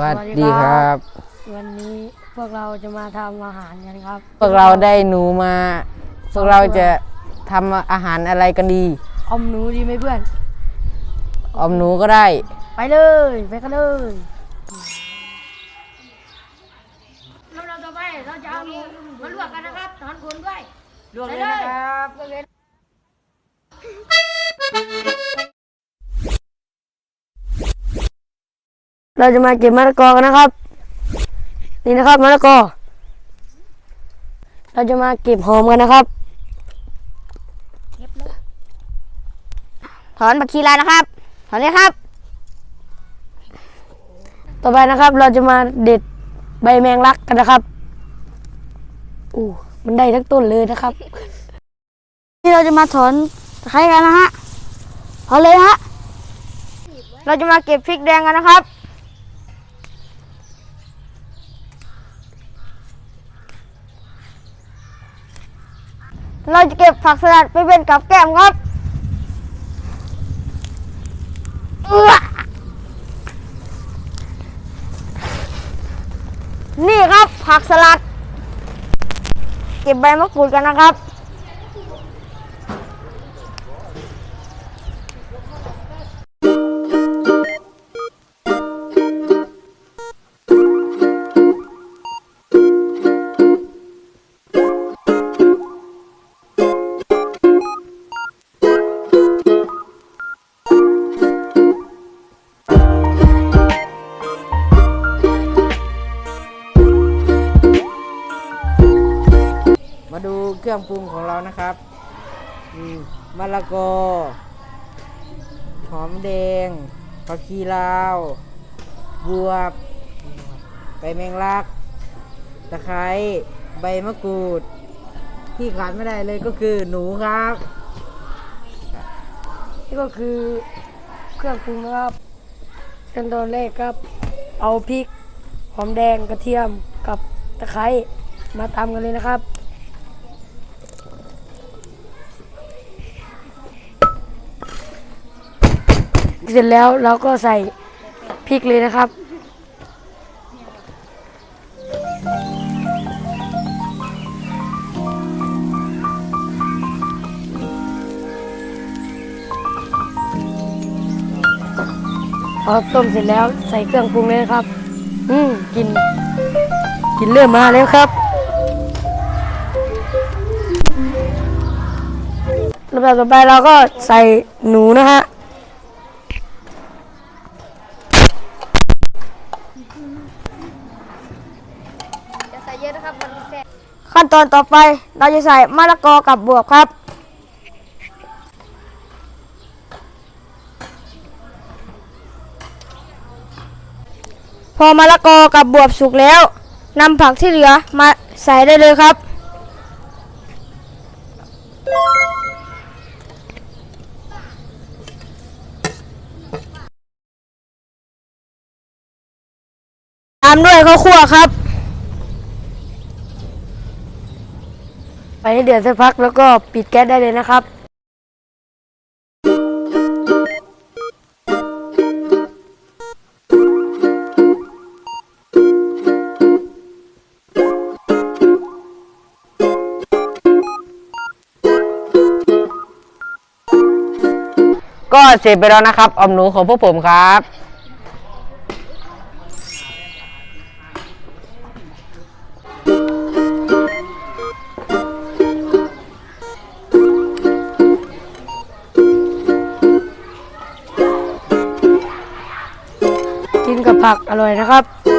วัสดีครับ วันนี้พวกเราจะมาทำอาหารกันครับ พวกเราได้หนูมา พวกเราจะทำอาหารอะไรกันดี อมหนูดีไหมเพื่อนออมหนูก็ได้ ไปเลยไปกันเลยลำดับต่อไปเราจะเอาหนูมาลวกกันนะครับถอนขนด้วยลวกเลยนะครับ เราจะมาเก็บมะละกอกันนะครับ นี่นะครับมะละกอ เราจะมาเก็บหอมกันนะครับถอนผักชีลานะครับ ถอนเลยครับ ต่อไปนะครับ เราจะมาเด็ดใบแมงลักกันนะครับอู้มันได้ทั้งต้นเลยนะครับนี่เราจะมาถอนตะไคร้กันนะฮะถอนเลยฮะ เราจะมาเก็บพริกแดงกันนะครับ เราจะเก็บผักสลัดไปเป็นกับแกล้มครับอื้อนี่ครับผักสลัด เก็บใบมะกรูดกันนะครับ มาดูเครื่องปรุงของเรานะครับมะละกอ หอมแดงผักชีลาว บวบ ใบแมงลัก ตะไคร้ใบมะกรูด ที่ขาดไม่ได้เลยก็คือหนูครับ นี่ก็คือเครื่องปรุงนะครับขั้นตอนแรกครับ เอาพริก หอมแดงกระเทียมกับตะไคร้มาตำกันเลยนะครับ เสร็จแล้วเราก็ใส่พริกเลยนะครับ พอต้มเสร็จแล้วใส่เครื่องปรุงเลยนะครับ อืมกิน กินเริ่มมาแล้วครับลำดับต่อไปเราก็ใส่หนูนะฮะ ขั้นตอนต่อไปเราจะใส่มะละกอกับบวบครับ พอมะละกอกับบวบสุกแล้วนำผักที่เหลือมาใส่ได้เลยครับตามด้วยข้าวคั่วครับ ไปให้เดือดสักพักแล้วก็ปิดแก๊สได้เลยนะครับ ก็เสร็จไปแล้วนะครับออมหนูของพวกผมครับ กินกับผักอร่อยนะครับ